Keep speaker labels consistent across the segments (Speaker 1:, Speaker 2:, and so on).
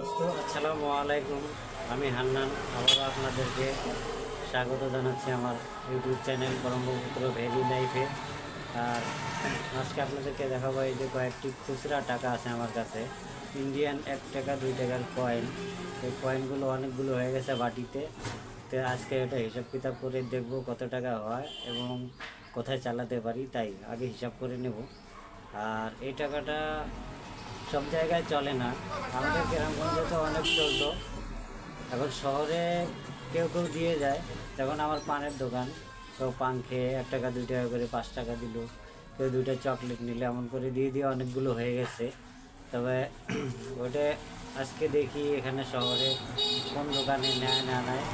Speaker 1: আসসালামু আলাইকুম আমি হান্নান আবারও আপনাদেরকে স্বাগত জানাচ্ছি আমার ইউটিউব চ্যানেল ব্রহ্মপুত্র ভ্যালি লাইফে আর আজকে আপনাদেরকে দেখাবো এই যে কয়েকটি খুচরা টাকা আছে আমার কাছে ইন্ডিয়ান এক টাকা দুই টাকার কয়েন এই কয়েনগুলো অনেকগুলো হয়ে গেছে বাটিতে তো আজকে এটা হিসাব কিতাব করে দেখব কত টাকা হয় এবং কোথায় চালাতে পারি তাই আগে হিসাব করে নেব আর এই টাকাটা সব জায়গায় চলে না আমাদের গ্রামগঞ্জে তো অনেক চলতো এখন শহরে কেউ কেউ দিয়ে যায় তখন আমার পানের দোকান কেউ পান খেয়ে এক টাকা দুই টাকা করে পাঁচ টাকা দিল কেউ দুইটা চকলেট নিলে এমন করে দিয়ে দিয়ে অনেকগুলো হয়ে গেছে তবে ওটা আজকে দেখি এখানে শহরে কোন দোকানে নেয় না নেয়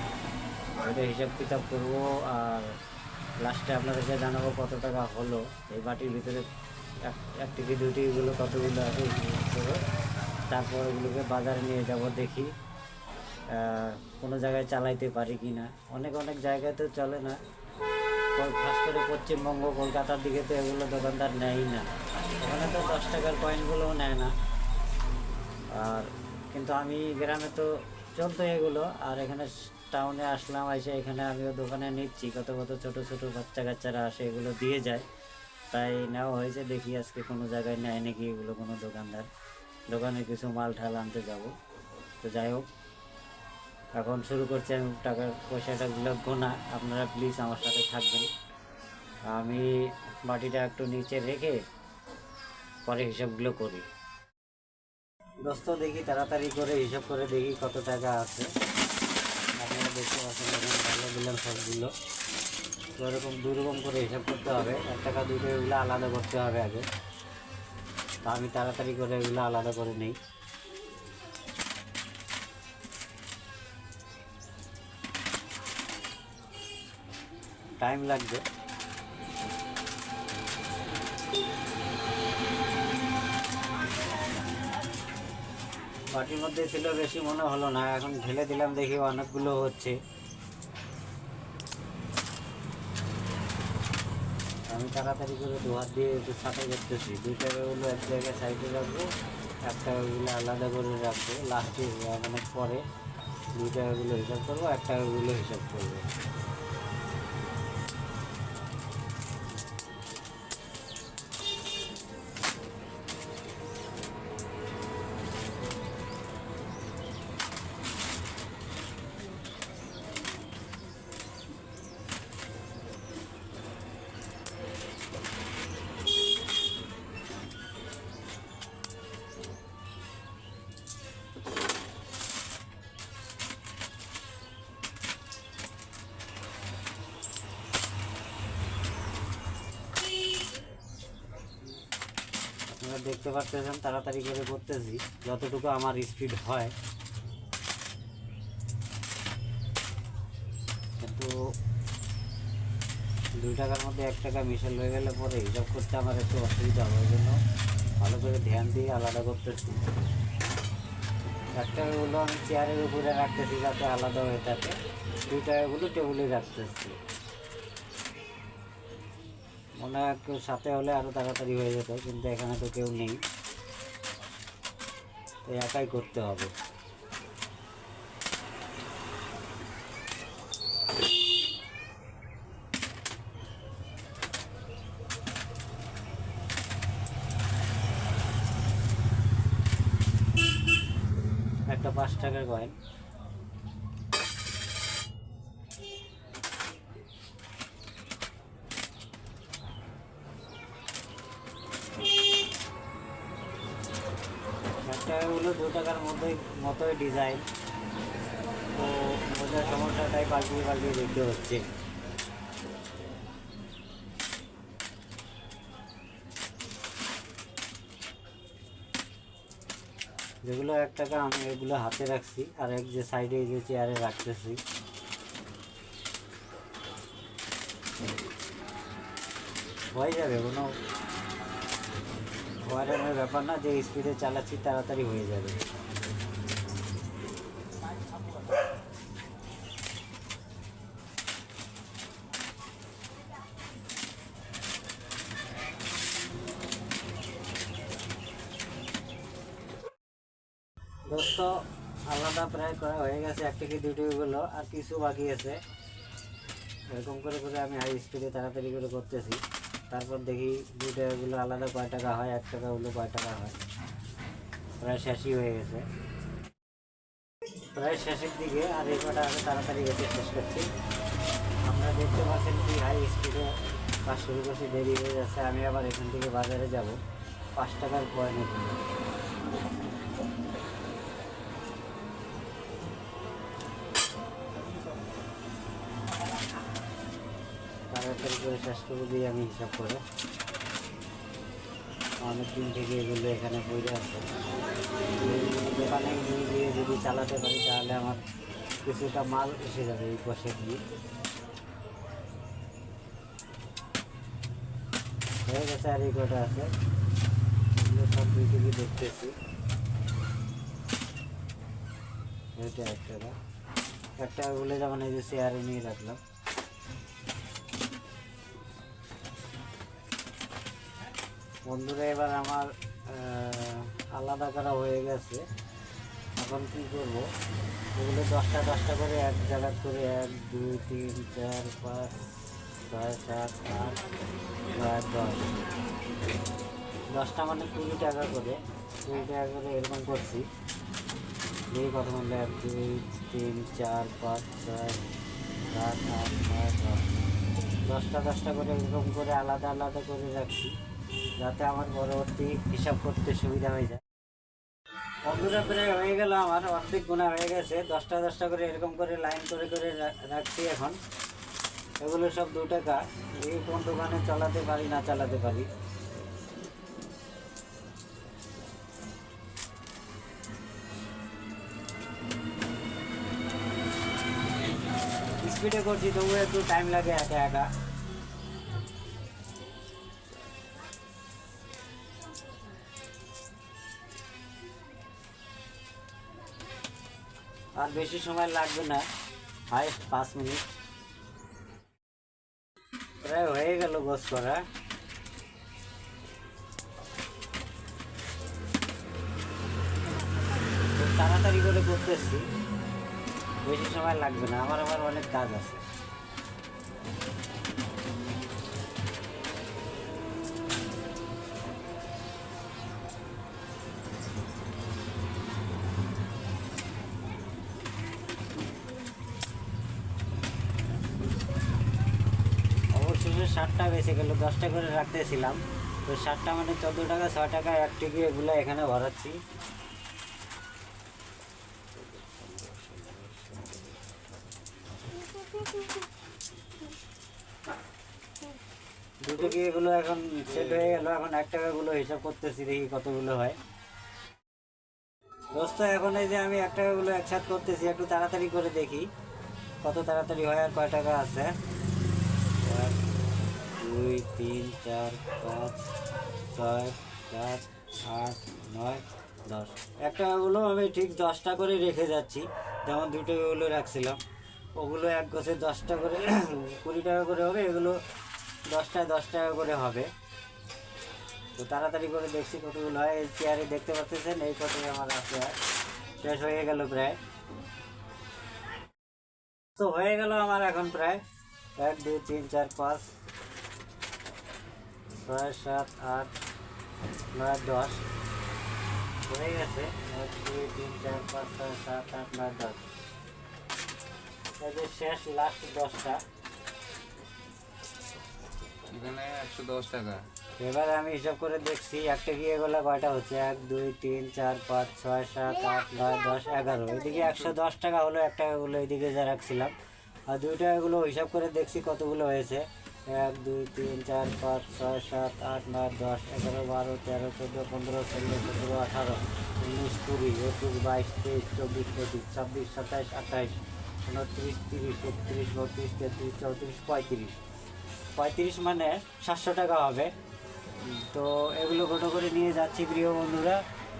Speaker 1: ওটা হিসাব কিতাব করবো আর লাস্টে আপনাদেরকে জানাবো কত টাকা হলো এই বাটির ভিতরে এক দুটি এগুলো কতগুলো আছে তারপর ওগুলোকে বাজারে নিয়ে যাব দেখি কোনো জায়গায় চালাইতে পারি কি না অনেক অনেক জায়গায় তো চলে না খাস করে পশ্চিমবঙ্গ কলকাতার দিকে তো এগুলো দোকানদার নেয়ই না ওখানে তো দশ টাকার কয়েনগুলোও নেয় না আর কিন্তু আমি গ্রামে তো চলতো এগুলো আর এখানে টাউনে আসলাম এসে এখানে আমিও দোকানে নিচ্ছি কত কত ছোট ছোট বাচ্চা কাচ্চারা আসে এগুলো দিয়ে যায় তাই নেওয়া হয়েছে দেখি আজকে কোনো জায়গায় নেয় নাকি এগুলো কোনো দোকানদার দোকানে কিছু মাল ঠাল আনতে যাব তো যাই হোক এখন শুরু করছি আমি টাকার পয়সাটা গোনা আপনারা প্লিজ আমার সাথে থাকবেন আমি বাটিটা একটু নিচে রেখে পরে হিসাবগুলো করি দোস্ত দেখি তাড়াতাড়ি করে হিসাব করে দেখি কত টাকা আছে আপনারা দেখতে পাচ্ছেন এখন ভালো দিলেন সবগুলো তো দুরকম করে হিসাব করতে হবে এক টাকা দুটো এগুলো আলাদা করতে হবে আগে তা আমি তাড়াতাড়ি করে এগুলো আলাদা করে নিই টাইম লাগবে বাটির মধ্যে ছিল বেশি মনে হলো না এখন ঢেলে দিলাম দেখি অনেকগুলো হচ্ছে আমি তাড়াতাড়ি করে দু হাত দিয়ে একটু ছাঁটা করতেছি দুইটা ওগুলো এক জায়গায় সাইডে রাখবো একটা ওগুলো আলাদা করে রাখবো লাস্টে অনেক পরে দুইটা ওগুলো হিসাব করবো একটা ওগুলো হিসাব করবো দেখতে পাচ্ছেন তাড়াতাড়ি করে করতেছি যতটুকু আমার স্পিড হয় কিন্তু দুই টাকার মধ্যে এক টাকা মিশাল হয়ে গেলে পরে হিসাব করতে আমার একটু অসুবিধা হবে ওই জন্য ভালো করে ধ্যান দিয়ে আলাদা করতেছি এক আমি চেয়ারের উপরে রাখতেছি যাতে আলাদা হয়ে থাকে দুই টাকাগুলো টেবিলে রাখতেছি ওনার কেউ সাথে হলে আরও তাড়াতাড়ি হয়ে যেত কিন্তু এখানে তো কেউ নেই তো একাই করতে হবে একটা পাঁচ টাকার কয়েন মতোই ডিজাইন তো বোঝার সমস্যাটাই পাল্টিয়ে পাল্টিয়ে দেখতে হচ্ছে যেগুলো এক টাকা আমি এগুলো হাতে রাখছি আর এক যে সাইডে যে চেয়ারে রাখতেছি হয়ে যাবে কোনো ওয়ারেনের ব্যাপার না যে স্পিডে চালাচ্ছি তাড়াতাড়ি হয়ে যাবে দোস্ত আলাদা প্রায় করা হয়ে গেছে এক থেকে দুটি গুলো আর কিছু বাকি আছে এরকম করে করে আমি হাই স্পিডে তাড়াতাড়ি করে করতেছি তারপর দেখি দুটোগুলো আলাদা কয় টাকা হয় এক টাকাগুলো কয় টাকা হয় প্রায় শেষই হয়ে গেছে প্রায় শেষের দিকে আর এই কটা আমি তাড়াতাড়ি গেছে শেষ করছি আমরা দেখতে পাচ্ছেন কি হাই স্পিডে কাজ শুরু করছি দেরি হয়ে যাচ্ছে আমি আবার এখান থেকে বাজারে যাব পাঁচ টাকার কয়েন তাড়াতাড়ি করে শেষ করে আমি হিসাব করে অনেকদিন থেকে এগুলো এখানে বইরে আছে দোকানে নিয়ে গিয়ে যদি চালাতে পারি তাহলে আমার কিছুটা মাল এসে যাবে এই পাশে গিয়ে হয়ে গেছে আর এই কটা আছে এগুলো সব দুই থেকে দেখতেছি এটা একটা একটা বলে যেমন এই যে চেয়ারে নিয়ে রাখলাম বন্ধুরা এবার আমার আলাদা করা হয়ে গেছে এখন কী করবো ওগুলো দশটা দশটা করে এক জায়গা করে এক দুই তিন চার পাঁচ ছয় সাত আট নয় দশ দশটা মানে কুড়ি টাকা করে কুড়ি টাকা করে এরকম করছি এই কথা বললে এক দুই তিন চার পাঁচ ছয় সাত আট নয় দশ দশটা দশটা করে এরকম করে আলাদা আলাদা করে রাখছি যাতে আমার পরবর্তী হিসাব করতে সুবিধা হয়ে যায় বন্ধুরা প্রায় হয়ে গেল আমার অর্ধেক গুণা হয়ে গেছে দশটা দশটা করে এরকম করে লাইন করে করে রাখছি এখন এগুলো সব দু টাকা এই কোন দোকানে চালাতে পারি না চালাতে পারি স্পিডে করছি তবুও একটু টাইম লাগে একা একা আর বেশি সময় লাগবে না ফাইভ পাঁচ মিনিট প্রায় হয়ে গেল গোস করা তাড়াতাড়ি করে করতেছি বেশি সময় লাগবে না আমার আমার অনেক কাজ আছে ষাটটা বেঁচে গেল দশটা করে রাখতেছিলাম তো সাতটা মানে চোদ্দো টাকা ছ টাকা এক টিকি এগুলো এখানে ভরাচ্ছি দুটো কি এগুলো এখন সেট হয়ে গেল এখন এক টাকাগুলো হিসাব করতেছি দেখি কতগুলো হয় দোস্ত এখন এই যে আমি এক টাকাগুলো একসাথ করতেছি একটু তাড়াতাড়ি করে দেখি কত তাড়াতাড়ি হয় আর কয় টাকা আছে দুই তিন চার পাঁচ ছয় সাত আট নয় দশ একটা ওগুলো আমি ঠিক দশটা করে রেখে যাচ্ছি যেমন দুটো ওগুলো রাখছিলাম ওগুলো এক গছে দশটা করে কুড়ি টাকা করে হবে এগুলো দশটায় দশ টাকা করে হবে তো তাড়াতাড়ি করে দেখছি কতগুলো হয় এই চেয়ারে দেখতে পাচ্ছেন এই কটাই আমার আছে শেষ হয়ে গেল প্রায় তো হয়ে গেল আমার এখন প্রায় এক দুই তিন চার পাঁচ ছয় সাত আট নয় দশ হয়ে গেছে এক দুই তিন চার পাঁচ ছয় সাত আট নয় দশ শেষ লাস্ট দশটা
Speaker 2: একশো দশ টাকা
Speaker 1: এবার আমি হিসাব করে দেখছি একটা গিয়ে গেলে কয়টা হচ্ছে এক দুই তিন চার পাঁচ ছয় সাত আট নয় দশ এগারো এদিকে একশো দশ টাকা হলো এক টাকাগুলো এদিকে যা রাখছিলাম আর দুই টাকাগুলো হিসাব করে দেখছি কতগুলো হয়েছে এক দুই তিন চার পাঁচ ছয় সাত আট নয় দশ এগারো বারো তেরো চোদ্দো পনেরো ষোলো সতেরো আঠারো উনিশ কুড়ি একুশ বাইশ তেইশ চব্বিশ পঁচিশ ছাব্বিশ সাতাইশ আঠাইশ উনত্রিশ তিরিশ একত্রিশ বত্রিশ তেত্রিশ চৌত্রিশ পঁয়ত্রিশ পঁয়ত্রিশ মানে সাতশো টাকা হবে তো এগুলো গোটো করে নিয়ে যাচ্ছি প্রিয় বন্ধুরা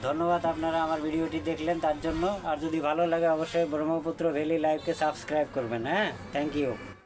Speaker 1: ধন্যবাদ আপনারা আমার ভিডিওটি দেখলেন তার জন্য আর যদি ভালো লাগে অবশ্যই ব্রহ্মপুত্র ভ্যালি লাইভকে সাবস্ক্রাইব করবেন হ্যাঁ থ্যাংক ইউ